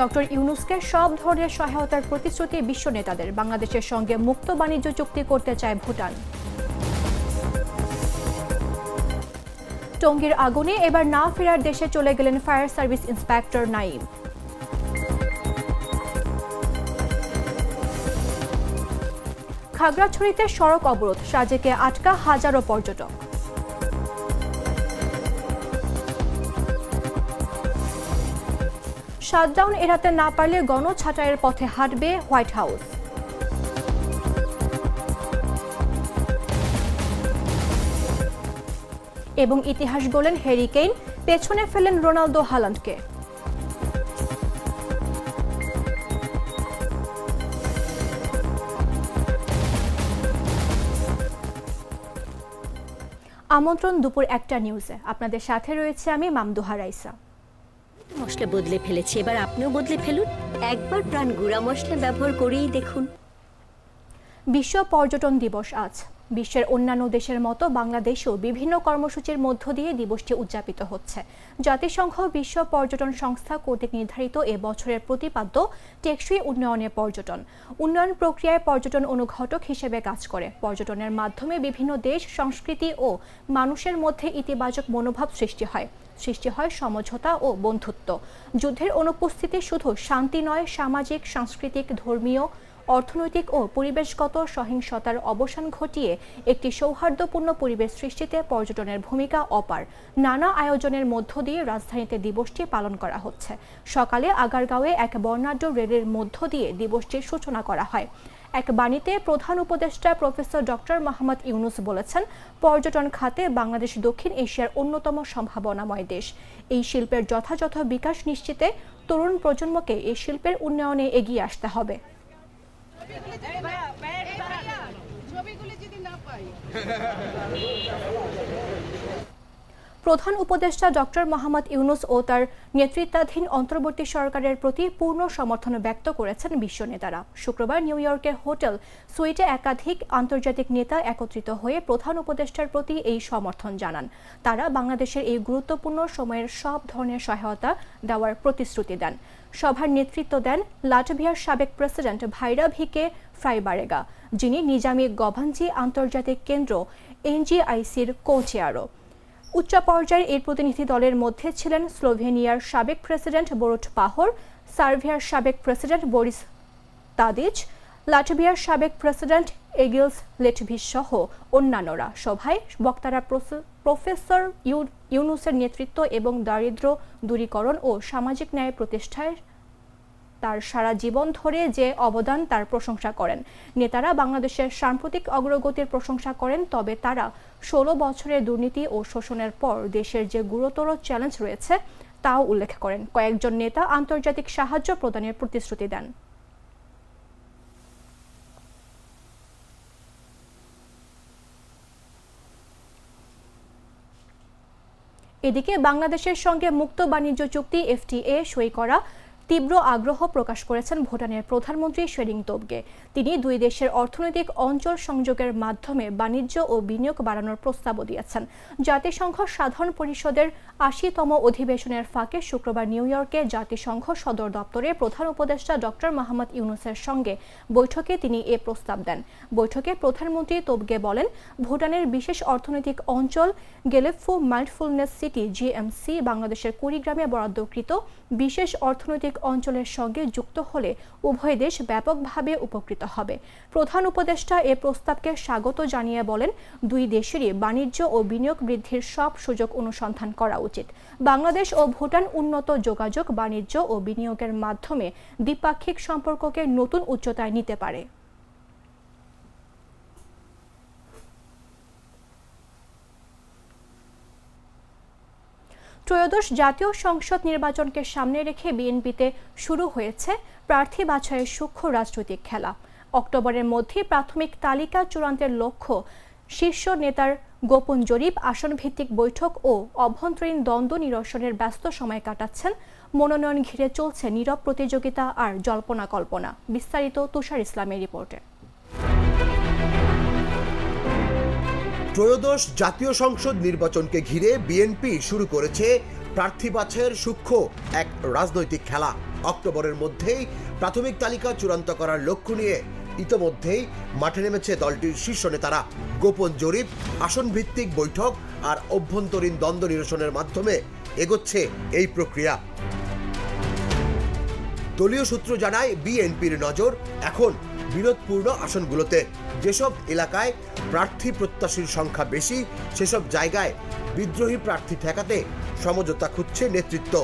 Doctor ইউনুসকে সব ধরনের সহায়তার প্রতিশ্রুতি বিশ্ব নেতাদের। বাংলাদেশের সঙ্গে মুক্ত বাণিজ্য চুক্তি করতে চায় ভুটান। টঙ্গীর আগুনে এবার না ফেরার দেশে চলে গেলেন ফায়ার সার্ভিস ইন্সপেক্টর নাইম। খাগড়াছড়িতে সড়ক অবরোধ, সাজেকে আটকা হাজারো পর্যটক। শাটডাউন এড়াতে না পারলে গণছাঁটাইয়ের পথে হাঁটবে হোয়াইট হাউস। এবং ইতিহাস বলেন হ্যারি কেইন, পেছনে ফেলেন রোনালদো হালান্ডকে। আমন্ত্রণ দুপুর একটা নিউজে। আপনাদের সাথে রয়েছে আমি মামদুহা রাইসা। মশলা বদলে ফেলেছি, এবার আপনিও বদলে ফেলুন। একবার প্রাণ গুঁড়া মশলা ব্যবহার করেই দেখুন। বিশ্ব পর্যটন দিবস আজ। বিশ্বের অন্যান্য দেশের মতো বাংলাদেশেও বিভিন্ন কর্মসূচির মধ্য দিয়ে দিবসটি উদযাপিত হচ্ছে। জাতিসংঘ বিশ্ব পর্যটন সংস্থা কর্তৃক নির্ধারিত এ বছরের প্রতিপাদ্য টেকসই উন্নয়নে পর্যটন। উন্নয়ন প্রক্রিয়ায় পর্যটন অনুঘটক হিসেবে কাজ করে। পর্যটনের মাধ্যমে বিভিন্ন দেশ, সংস্কৃতি ও মানুষের মধ্যে ইতিবাচক মনোভাব সৃষ্টি হয়। সৃষ্টি হয় সমঝোতা ও বন্ধুত্ব। যুদ্ধের অনুপস্থিতি শুধু শান্তি নয়, সামাজিক, সাংস্কৃতিক, ধর্মীয়, অর্থনৈতিক ও পরিবেশগত সহিংসতার অবসান ঘটিয়ে একটি সৌহার্দ্যপূর্ণ পরিবেশ সৃষ্টিতে পর্যটনের ভূমিকা অপার। নানা আয়োজনের মধ্য দিয়ে রাজধানীতে দিবসটি পালন করা হচ্ছে। সকালে আগারগাঁওয়ে এক বর্ণাঢ্য রেলের মধ্য দিয়ে দিবসটির সূচনা করা হয়। এক বাণীতে প্রধান উপদেষ্টা প্রফেসর ডক্টর মোহাম্মদ ইউনুস বলেছেন, পর্যটন খাতে বাংলাদেশ দক্ষিণ এশিয়ার অন্যতম সম্ভাবনাময় দেশ। এই শিল্পের যথাযথ বিকাশ নিশ্চিতে তরুণ প্রজন্মকে এই শিল্পের উন্নয়নে এগিয়ে আসতে হবে। ছবিগুলি যদি না পাই। প্রধান উপদেষ্টা ডক্টর মোহাম্মদ ইউনুস ও তার নেতৃত্বাধীন অন্তর্বর্তী সরকারের প্রতি পূর্ণ সমর্থন ব্যক্ত করেছেন বিশ্ব নেতারা। শুক্রবার নিউ ইয়র্কের হোটেল সুইটে একাধিক আন্তর্জাতিক নেতা একত্রিত হয়ে প্রধান উপদেষ্টার প্রতি এই সমর্থন জানান। তারা বাংলাদেশের এই গুরুত্বপূর্ণ সময়ের সব ধরনের সহায়তা দেওয়ার প্রতিশ্রুতি দেন। সভার নেতৃত্ব দেন লাটভিয়ার সাবেক প্রেসিডেন্ট ভাইরা ভিকে ফ্রাইবারেগা, যিনি নিজামী গভাঞ্জি আন্তর্জাতিক কেন্দ্র এনজিআইসির কো চেয়ারও উচ্চ পর্যায়ের এই প্রতিনিধি দলের মধ্যে ছিলেন স্লোভেনিয়ার সাবেক প্রেসিডেন্ট বোরুট পাহর সার্বিয়ার সাবেক প্রেসিডেন্ট বরিস তাদিচ, লাটভিয়ার সাবেক প্রেসিডেন্ট এগিলস লেটভিস সহ অন্যান্যরা। সভায় বক্তারা প্রফে- প্রফেসর ইউ- ইউনুসের নেতৃত্ব এবং দারিদ্র্য দূরীকরণ ও সামাজিক ন্যায় প্রতিষ্ঠায় তার সারা জীবন ধরে যে অবদান তার প্রশংসা করেন। নেতারা বাংলাদেশের সাম্প্রতিক অগ্রগতির প্রশংসা করেন, তবে তারা ষোলো বছরের দুর্নীতি ও শোষণের পর দেশের যে গুরুতর চ্যালেঞ্জ রয়েছে, তাও উল্লেখ করেন। কয়েকজন নেতা আন্তর্জাতিক সাহায্য প্রদানের প্রতিশ্রুতি দেন। এদিকে বাংলাদেশের সঙ্গে মুক্ত বাণিজ্য চুক্তি, এফটিএ, সই করা তীব্র আগ্রহ প্রকাশ করেছেন ভুটানের প্রধানমন্ত্রী শেরিং তোবগে। তিনি দুই দেশের অর্থনৈতিক অঞ্চল সংযোগের মাধ্যমে বাণিজ্য ও বিনিয়োগ বাড়ানোর প্রস্তাবও দিয়েছেন। জাতিসংঘ সাধারণ পরিষদের আশিতম অধিবেশনের ফাঁকে শুক্রবার নিউ ইয়র্কে জাতিসংঘ সদর দপ্তরে প্রধান উপদেষ্টা ডক্টর মোহাম্মদ ইউনুসের সঙ্গে বৈঠকে তিনি এ প্রস্তাব দেন। বৈঠকে প্রধানমন্ত্রী তোবগে বলেন, ভুটানের বিশেষ অর্থনৈতিক অঞ্চল গেলেফু মাইন্ডফুলনেস সিটি, জিএমসি, বাংলাদেশের কুড়িগ্রামে বরাদ্দকৃত বিশেষ অর্থনৈতিক অঞ্চলের সঙ্গে যুক্ত হলে উভয় দেশ ব্যাপকভাবে উপকৃত হবে। প্রধান উপদেষ্টা এ প্রস্তাবকে স্বাগত জানিয়ে বলেন, দুই দেশেরই বাণিজ্য ও বিনিয়োগ বৃদ্ধির সব সুযোগ অনুসন্ধান করা উচিত। বাংলাদেশ ও ভুটান উন্নত যোগাযোগ, বাণিজ্য ও বিনিয়োগের মাধ্যমে দ্বিপাক্ষিক সম্পর্ককে নতুন উচ্চতায় নিতে পারে। ত্রয়োদশ জাতীয় সংসদ নির্বাচনকে সামনে রেখে বিএনপিতে শুরু হয়েছে প্রার্থী বাছাইয়ের সূক্ষ্ম রাজনৈতিক খেলা। অক্টোবরের মধ্যে প্রাথমিক তালিকা চূড়ান্তের লক্ষ্য শীর্ষ নেতার গোপন জরিপ আসন ভিত্তিক বৈঠক ও অভ্যন্তরীণ দ্বন্দ্ব নিরসনের ব্যস্ত সময় কাটাচ্ছেন। মনোনয়ন ঘিরে চলছে নীরব প্রতিযোগিতা আর জল্পনা কল্পনা। বিস্তারিত তুষার ইসলামের রিপোর্টে। ত্রয়োদশ জাতীয় সংসদ নির্বাচনকে ঘিরে বিএনপি শুরু করেছে প্রার্থী বাছাইয়ের সূক্ষ্ম এক রাজনৈতিক খেলা। অক্টোবরের মধ্যেই প্রাথমিক তালিকা চূড়ান্ত করার লক্ষ্য নিয়ে ইতোমধ্যেই মাঠে নেমেছে দলটির শীর্ষ নেতারা। গোপন জরিপ আসন ভিত্তিক বৈঠক আর অভ্যন্তরীণ দ্বন্দ্ব নিরসনের মাধ্যমে এগোচ্ছে এই প্রক্রিয়া। দলীয় সূত্র জানায়, বিএনপির নজর এখন বিরোধপূর্ণ আসনগুলোতে যেসব এলাকায় প্রার্থী প্রত্যাশীর সংখ্যা বেশি, সেসব জায়গায় বিদ্রোহী প্রার্থী ঠেকাতে সমঝোতা খুঁজছে নেতৃত্ব।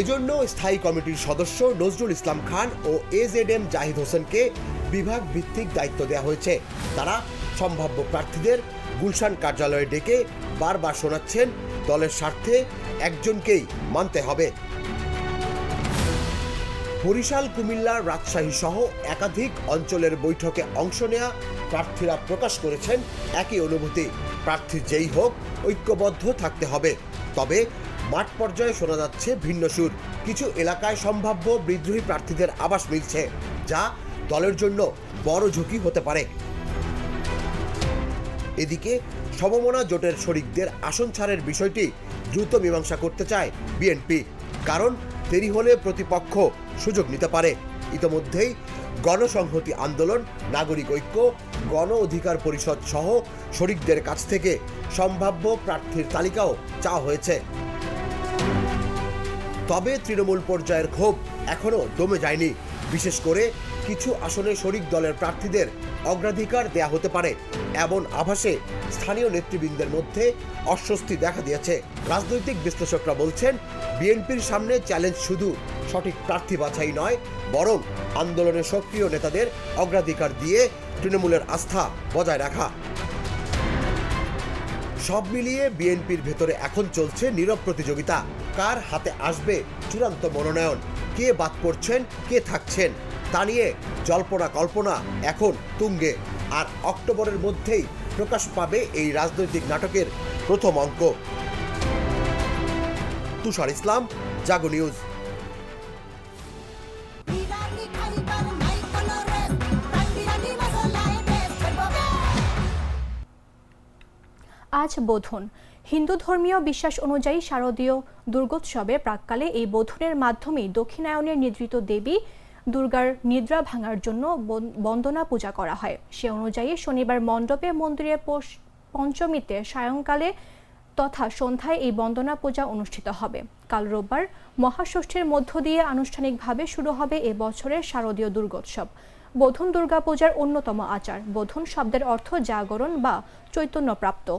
এজন্য স্থায়ী কমিটির সদস্য নজরুল ইসলাম খান ও এজেডএম জাহিদ হোসেনকে বিভাগ ভিত্তিক দায়িত্ব দেওয়া হয়েছে। তারা সম্ভাব্য প্রার্থীদের গুলশান কার্যালয়ে ডেকে বারবার শোনাচ্ছেন, দলের স্বার্থে একজনকেই মানতে হবে। বরিশাল, কুমিল্লা, রাজশাহী সহ একাধিক অঞ্চলের বৈঠকে অংশ নেয়া প্রার্থীরা প্রকাশ করেছেন একই অনুভূতি। প্রার্থী যেই হোক, ঐক্যবদ্ধ থাকতে হবে। তবে মাঠ পর্যায়ে শোনা যাচ্ছে ভিন্ন সুর। কিছু এলাকায় সম্ভাব্য বিদ্রোহী প্রার্থীদের আবাস মিলছে, যা দলের জন্য বড় ঝুঁকি হতে পারে। এদিকে সমমনা জোটের শরিকদের আসন ছাড়ের বিষয়টি দ্রুত মীমাংসা করতে চায় বিএনপি। কারণ দেরি হলে প্রতিপক্ষ সুযোগ নিতে পারে। ইতোমধ্যেই গণসংহতি আন্দোলন, নাগরিক ঐক্য, গণ অধিকার পরিষদ সহ শরিকদের কাছ থেকে সম্ভাব্য প্রার্থীর তালিকাও চাওয়া হয়েছে। তবে তৃণমূল পর্যায়ের ক্ষোভ এখনও দমে যায়নি। বিশেষ করে কিছু আসনে শরিক দলের প্রার্থীদের অগ্রাধিকার দেয়া হতে পারে, এমন আভাসে স্থানীয় নেতৃবৃন্দের মধ্যে অস্বস্তি দেখা দিয়েছে। রাজনৈতিক বিশ্লেষকরা বলছেন, বিএনপির সামনে চ্যালেঞ্জ শুধু সঠিক প্রার্থী বাছাই নয়, বরং আন্দোলনের সক্রিয় নেতাদের অগ্রাধিকার দিয়ে তৃণমূলের আস্থা বজায় রাখা। সব মিলিয়ে বিএনপির ভেতরে এখন চলছে নীরব প্রতিযোগিতা। কার হাতে আসবে চূড়ান্ত মনোনয়ন? কে বাদ পড়ছেন? কে থাকছেন? তা নিয়ে জল্পনা কল্পনা এখন তুঙ্গে। আর অক্টোবরের মধ্যেই প্রকাশ পাবে এই রাজনৈতিক নাটকের প্রথম অঙ্ক। তুষার ইসলাম জাগো নিউজ। আজ বোধন। হিন্দু ধর্মীয় বিশ্বাস অনুযায়ী শারদীয় দুর্গোৎসবে প্রাককালে এই বোধনের মাধ্যমেই দক্ষিণায়নের নিদ্রিত দেবী দুর্গার নিদ্রা ভাঙার জন্য বন- বন্দনা পূজা করা হয়। সে অনুযায়ী শনিবার মণ্ডপে মন্দিরে পঞ্চমীতে সায়ংকালে তথা সন্ধ্যায় এই বন্দনা পূজা অনুষ্ঠিত হবে। কাল রোববার মহাষষ্ঠীর মধ্য দিয়ে আনুষ্ঠানিকভাবে শুরু হবে এ বছরের শারদীয় দুর্গোৎসব। বোধন দুর্গাপূজার অন্যতম আচার। বোধন শব্দের অর্থ জাগরণ বা চৈতন্যপ্রাপ্ত।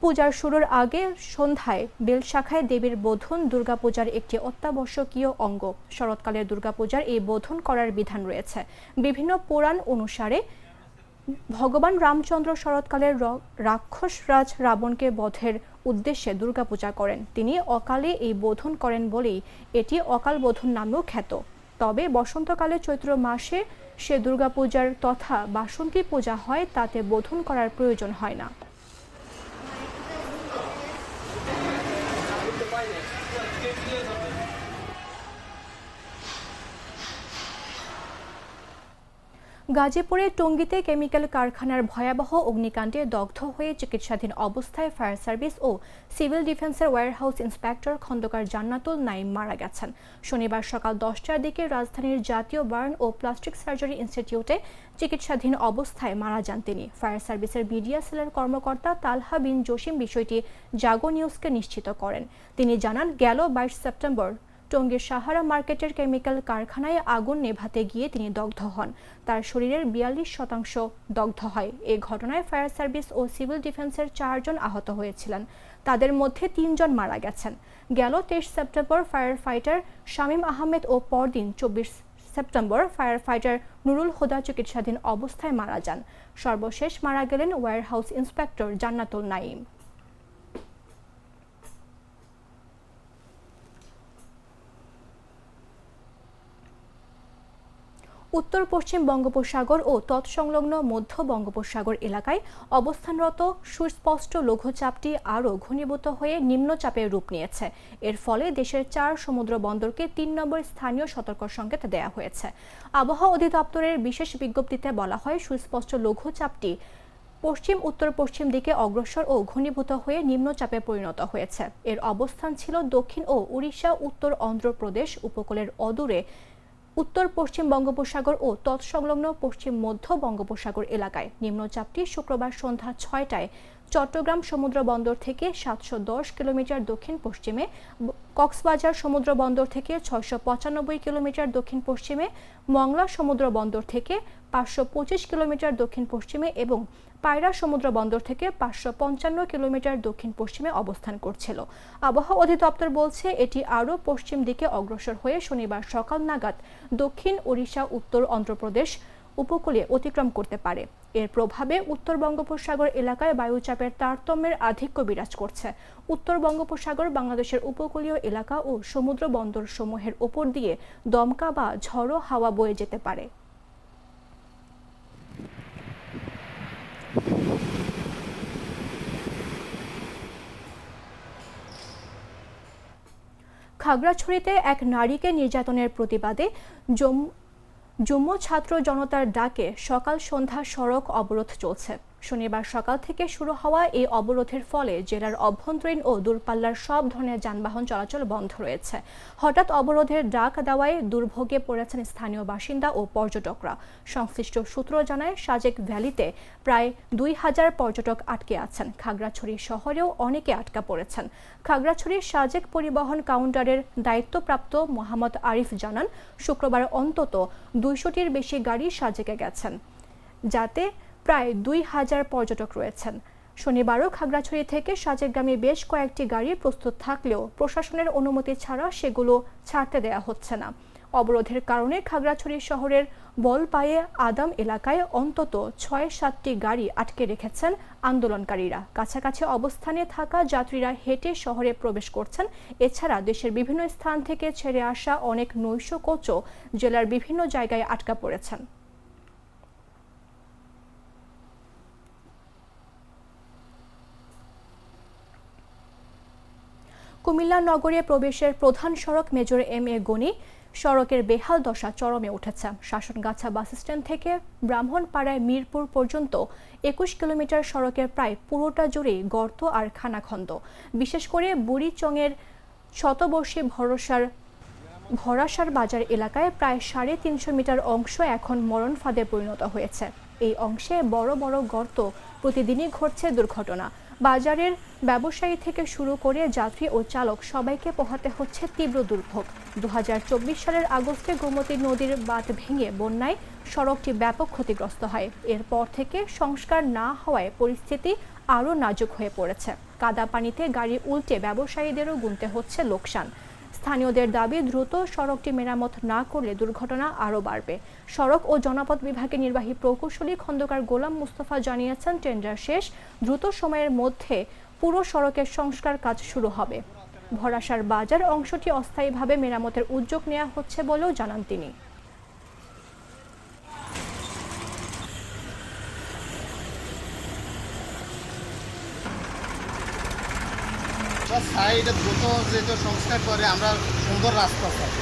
পূজার শুরুর আগে সন্ধ্যায় বেলশাখায় দেবীর বোধন দুর্গাপূজার একটি অত্যাবশ্যকীয় অঙ্গ। শরৎকালের দুর্গাপূজার এই বোধন করার বিধান রয়েছে। বিভিন্ন পুরাণ অনুসারে ভগবান রামচন্দ্র শরৎকালের র- রাক্ষস রাজ রাবণকে বধের উদ্দেশ্যে দুর্গাপূজা করেন। তিনি অকালে এই বোধন করেন বলেই এটি অকাল বোধন নামেও খ্যাত। তবে বসন্তকালে চৈত্র মাসে সে দুর্গাপূজার তথা বাসন্তী পূজা হয়, তাতে বোধন করার প্রয়োজন হয় না। গাজীপুরের টঙ্গীতে কেমিক্যাল কারখানার ভয়াবহ অগ্নিকাণ্ডে দগ্ধ হয়ে চিকিৎসাধীন অবস্থায় ফায়ার সার্ভিস ও সিভিল ডিফেন্সের ওয়্যারহাউস ইন্সপেক্টর খন্দকার জান্নাতুল নাইম মারা গেছেন। শনিবার সকাল দশটার দিকে রাজধানীর জাতীয় বার্ন ও প্লাস্টিক সার্জারি ইনস্টিটিউটে চিকিৎসাধীন অবস্থায় মারা যান তিনি। ফায়ার সার্ভিসের মিডিয়া সেলের কর্মকর্তা তালহা বিন জসিম বিষয়টি জাগো নিউজকে নিশ্চিত করেন। তিনি জানান, গেল বাইশ সেপ্টেম্বর টঙ্গীর সাহারা মার্কেটের কেমিক্যাল কারখানায় আগুন নেভাতে গিয়ে তিনি দগ্ধ হন। তার শরীরের বিয়াল্লিশ শতাংশ দগ্ধ হয়। এ ঘটনায় ফায়ার সার্ভিস ও সিভিল ডিফেন্সের চারজন আহত হয়েছিলেন। তাদের মধ্যে তিনজন মারা গেছেন। গেল তেইশ September fire fighter Shamim Ahmed ও পরদিন চব্বিশ September fire fighter Nurul Huda চিকিৎসাধীন অবস্থায় মারা যান। সর্বশেষ মারা গেলেন ওয়্যারহাউস ইন্সপেক্টর জান্নাতুল নাইম উত্তর, পশ্চিম বঙ্গোপসাগর ও তৎসংলগ্ন মধ্য বঙ্গোপসাগর এলাকায় অবস্থানরত সুস্পষ্ট লঘুচাপটি আরও ঘনীভূত হয়ে নিম্নচাপের রূপ নিয়েছে। এর ফলে দেশের চার সমুদ্র বন্দরকে তিন নম্বর স্থানীয় সতর্ক সংকেত দেওয়া হয়েছে। আবহাওয়া অধিদপ্তরের বিশেষ বিজ্ঞপ্তিতে বলা হয়, সুস্পষ্ট লঘুচাপটি পশ্চিম, উত্তর, পশ্চিম দিকে অগ্রসর ও ঘনীভূত হয়ে নিম্নচাপে পরিণত হয়েছে। এর অবস্থান ছিল দক্ষিণ ও উড়িষ্যা, উত্তর অন্ধ্রপ্রদেশ উপকূলের অদূরে উত্তর পশ্চিম বঙ্গোপসাগর ও তৎসংলগ্ন পশ্চিম মধ্য বঙ্গোপসাগর এলাকায় নিম্নচাপটি শুক্রবার সন্ধ্যা ছয়টায় চট্টগ্রাম সমুদ্র বন্দর থেকে সাতশো দশ কিলোমিটার দক্ষিণ পশ্চিমে, কক্সবাজার সমুদ্র বন্দর থেকে ছয়শো পঁচানব্বই কিলোমিটার দক্ষিণ পশ্চিমে, মংলা সমুদ্র বন্দর থেকে পাঁচশো পঁচিশ কিলোমিটার দক্ষিণ পশ্চিমে এবং পায়রা সমুদ্র বন্দর থেকে পাঁচশো পঞ্চান্ন কিলোমিটার দক্ষিণ পশ্চিমে অবস্থান করছিল। আবহাওয়া অধিদপ্তর বলছে, এটি আরও পশ্চিম দিকে অগ্রসর হয়ে শনিবার সকাল নাগাদ দক্ষিণ ওড়িশা, উত্তর অন্ধ্রপ্রদেশ উপকূলে অতিক্রম করতে পারে। এর প্রভাবে উত্তর বঙ্গোপসাগর এলাকায় বায়ুচাপের তারতম্যের আধিক্য বিরাজ করছে। উত্তর বঙ্গোপসাগর বাংলাদেশের উপকূলীয় এলাকা ও সমুদ্র বন্দর সমূহের ওপর দিয়ে দমকা বা ঝড়ো হাওয়া বয়ে যেতে পারে। খাগড়াছড়িতে এক নারীকে নির্যাতনের প্রতিবাদে জম- যুম্ম ছাত্র জনতার ডাকে সকাল সন্ধ্যা সড়ক অবরোধ চলছে। শনিবার সকাল থেকে শুরু হওয়া এই অবরোধের ফলে জেলার অভ্যন্তরীণ ও দূরপাল্লার সব ধরনের যানবাহন চলাচল বন্ধ রয়েছে। হঠাৎ অবরোধের ডাক দেওয়ায় দুর্ভোগে পড়েছেন স্থানীয় বাসিন্দা ও পর্যটকরা। সংশ্লিষ্ট সূত্র জানায়, সাজেক ভ্যালিতে প্রায় দুই হাজার পর্যটক আটকে আছেন। খাগড়াছড়ি শহরেও অনেকে আটকা পড়েছেন। খাগড়াছড়ির সাজেক পরিবহন কাউন্টারের দায়িত্বপ্রাপ্ত মোহাম্মদ আরিফ জানান, শুক্রবার অন্তত দুইশোটির বেশি গাড়ি সাজেকে গেছেন। যাতে প্রায় দুই হাজার পর্যটক রয়েছেন। শনিবারও খাগড়াছড়ি থেকে সাজেকগামী বেশ কয়েকটি গাড়ি প্রস্তুত থাকলেও প্রশাসনের অনুমতি ছাড়া সেগুলো ছাড়তে দেয়া হচ্ছে না। অবরোধের কারণে খাগড়াছড়ি শহরের বলপায়ে আদাম এলাকায় অন্তত ছয় সাতটি গাড়ি আটকে রেখেছেন আন্দোলনকারীরা। কাছাকাছি অবস্থানে থাকা যাত্রীরা হেঁটে শহরে প্রবেশ করছেন। এছাড়া দেশের বিভিন্ন স্থান থেকে ছেড়ে আসা অনেক নৈশ কোচও জেলার বিভিন্ন জায়গায় আটকা পড়েছেন। কুমিল্লা নগরে প্রবেশের প্রধান সড়ক মেজর এম এ গনি। সড়কের বেহাল দশা চরমে উঠেছে। শাসনগাছা বাস স্ট্যান্ড থেকে ব্রাহ্মণপাড়ায় মিরপুর পর্যন্ত একুশ কিলোমিটার সড়কের প্রায় পুরোটা জুড়েই গর্ত আর খানাখন্দ। বিশেষ করে বুড়িচংয়ের শতবর্ষী ভরসার ভরাসার বাজার এলাকায় প্রায় সাড়ে তিনশো মিটার অংশ এখন মরণ ফাঁদে পরিণত হয়েছে। এই অংশে বড় বড় গর্ত প্রতিদিনই ঘটছে দুর্ঘটনা। বাজারের ব্যবসায়ী থেকে শুরু করে যাত্রী ও চালক সবাইকে পোহাতে হচ্ছে তীব্র দুর্ভোগ। দুহাজার চব্বিশ সালের আগস্টে গোমতী নদীর বাঁধ ভেঙে বন্যায় সড়কটি ব্যাপক ক্ষতিগ্রস্ত হয়। এরপর থেকে সংস্কার না হওয়ায় পরিস্থিতি আরও নাজুক হয়ে পড়েছে। কাদা পানিতে গাড়ি উল্টে ব্যবসায়ীদেরও গুনতে হচ্ছে লোকসান। স্থানীয়দের দাবি, দ্রুত সড়কটি মেরামত না করলে দুর্ঘটনা আরও বাড়বে। সড়ক ও জনপথ বিভাগের নির্বাহী প্রকৌশলী খন্দকার গোলাম মুস্তফা জানিয়েছেন, টেন্ডার শেষ, দ্রুত সময়ের মধ্যে পুরো সড়কের সংস্কার কাজ শুরু হবে। ভরাসার বাজার অংশটি অস্থায়ীভাবে মেরামতের উদ্যোগ নেওয়া হচ্ছে বলেও জানান তিনি বা সাইডে দ্রুত যেহেতু সংস্কার করে, আমরা সুন্দর রাস্তা চাই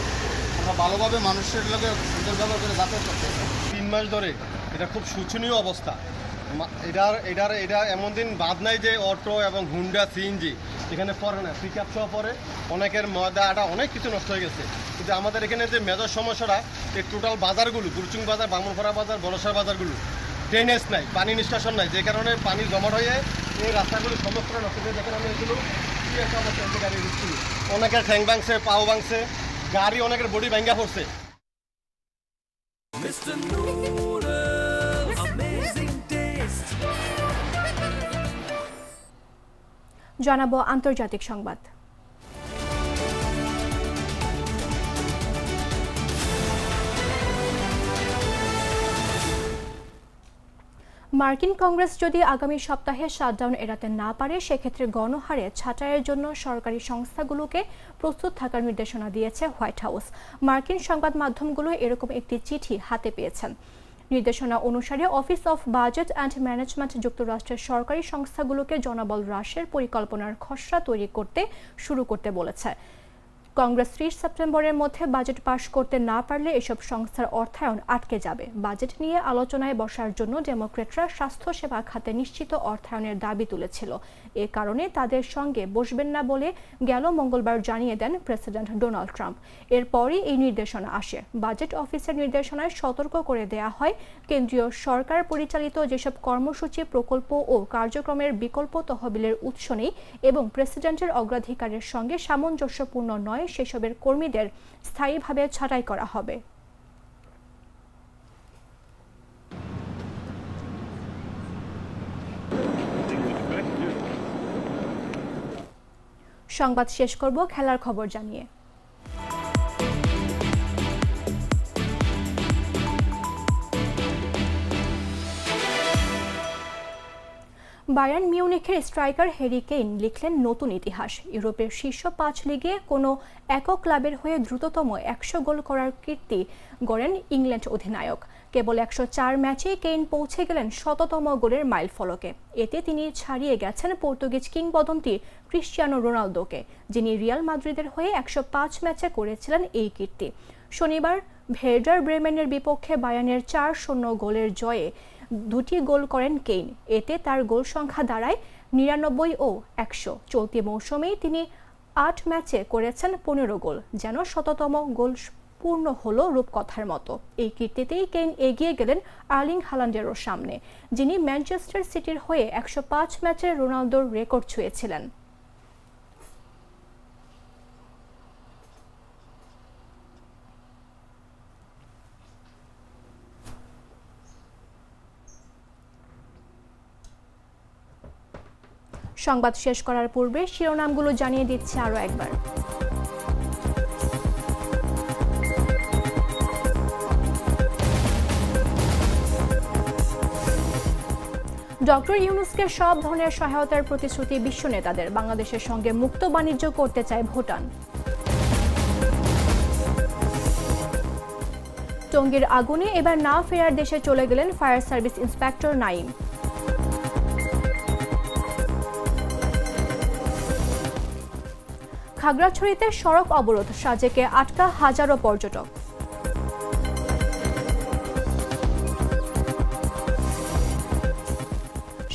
আমরা ভালোভাবে মানুষের করে করতে তিন মাস ধরে এটা খুব শোচনীয় অবস্থা। এটার এটার এটা এমন দিন বাদ নাই যে অটো এবং হুন্ডা সিএনজি এখানে পরে না পিক আপ সহ পরে। অনেকের ময়দা আটা অনেক কিছু নষ্ট হয়ে গেছে। কিন্তু আমাদের এখানে যে মেজর সমস্যাটা এই টোটাল বাজারগুলো, গুরচুং বাজার, বামনফড়া বাজার বড়সার বাজারগুলো ড্রেনেজ নাই, পানি নিষ্কাশন নাই। যে কারণে পানি জমাট হয়ে এই রাস্তাগুলো সমস্ত নষ্ট হয়ে দেখেন আমি এগুলো কি একটা অবস্থা হয়েছে গাড়ি দিচ্ছি অনেকের ঠ্যাং ভাঙছে পাও ভাঙছে গাড়ি অনেকের বডি ভাঙ্গা পড়ছে। জানাব আন্তর্জাতিক সংবাদ। মার্কিন কংগ্রেস যদি আগামী সপ্তাহে শাটডাউন এড়াতে না পারে, সেক্ষেত্রে গণহারে ছাঁটাইয়ের জন্য সরকারি সংস্থাগুলোকে প্রস্তুত থাকার নির্দেশনা দিয়েছে হোয়াইট হাউস। মার্কিন সংবাদ মাধ্যমগুলো এরকম একটি চিঠি হাতে পেয়েছেন নির্দেশনা অনুসারে office of budget and management যুক্তরাষ্ট্রের সরকারি সংস্থাগুলোকে জনবল হ্রাসের পরিকল্পনার খসড়া তৈরি করতে শুরু করতে বলেছে। কংগ্রেস ত্রিশ সেপ্টেম্বরের মধ্যে বাজেট পাশ করতে না পারলে এসব সংস্থার অর্থায়ন আটকে যাবে। বাজেট নিয়ে আলোচনায় বসার জন্য ডেমোক্রেটরা স্বাস্থ্যসেবা খাতে নিশ্চিত অর্থায়নের দাবি তুলেছিল। এ কারণে তাদের সঙ্গে বসবেন না বলে গেল মঙ্গলবার জানিয়ে দেন প্রেসিডেন্ট ডোনাল্ড ট্রাম্প। এরপরই এই নির্দেশনা আসে। বাজেট অফিসের নির্দেশনায় সতর্ক করে দেয়া হয় কেন্দ্রীয় সরকার পরিচালিত যেসব কর্মসূচি, প্রকল্প ও কার্যক্রমের বিকল্প তহবিলের উৎস নেই এবং প্রেসিডেন্টের অগ্রাধিকারের সঙ্গে সামঞ্জস্যপূর্ণ নয় সেসবের কর্মীদের স্থায়ীভাবে ছাঁটাই করা হবে। সংবাদ শেষ করব খেলার খবর জানিয়ে। বায়ার্ন মিউনিখের স্ট্রাইকার হ্যারি কেইন লিখলেন নতুন ইতিহাস। ইউরোপের শীর্ষ পাঁচ লিগে কোনো একক ক্লাবের হয়ে দ্রুততম একশো গোল করার কীর্তি গড়েন ইংল্যান্ড অধিনায়ক। কেবল একশো চার ম্যাচে কেইন পৌঁছে গেলেন শততম গোলের মাইল ফলকে। এতে তিনি ছাড়িয়ে গেছেন পর্তুগিজ কিংবদন্তি ক্রিশ্চিয়ানো রোনালদোকে, যিনি রিয়াল মাদ্রিদের হয়ে একশো পাঁচ ম্যাচে করেছিলেন এই কীর্তি। শনিবার ভেডার ব্রেমেনের বিপক্ষে বায়ানের চার শূন্য গোলের জয়ে দুটি গোল করেন কেইন। এতে তার গোল সংখ্যা দাঁড়ায় নিরানব্বই ও একশো। চলতি মৌসুমেই তিনি আট ম্যাচে করেছেন পনেরো গোল, যেন শততম গোল পূর্ণ হল রূপকথার মতো। এই কীর্তিতেই কেইন এগিয়ে গেলেন আর্লিং হালান্ডেরও সামনে, যিনি ম্যানচেস্টার সিটির হয়ে একশো পাঁচ ম্যাচে রোনালদোর রেকর্ড ছুঁয়েছিলেন। সংবাদ শেষ করার পূর্বে শিরোনামগুলো জানিয়ে দিচ্ছে আরও একবার। ডক্টর ইউনুসকে সব ধরনের সহায়তার প্রতিশ্রুতি বিশ্ব নেতাদের। বাংলাদেশের সঙ্গে মুক্ত বাণিজ্য করতে চায় ভুটান। টঙ্গীর আগুনে এবার না ফেরার দেশে চলে গেলেন ফায়ার সার্ভিস ইন্সপেক্টর নাইম। খাগড়াছড়িতে সড়ক অবরোধ সাজেকে আটকা হাজারো পর্যটক।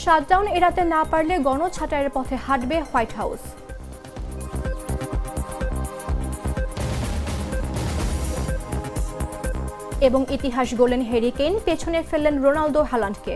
শাটডাউন এড়াতে না পারলে গণছাটাইয়ের পথে হাঁটবে হোয়াইট হাউস। এবং ইতিহাস গোলেন হ্যারিকেইন পেছনে ফেললেন রোনালদো হালান্ডকে।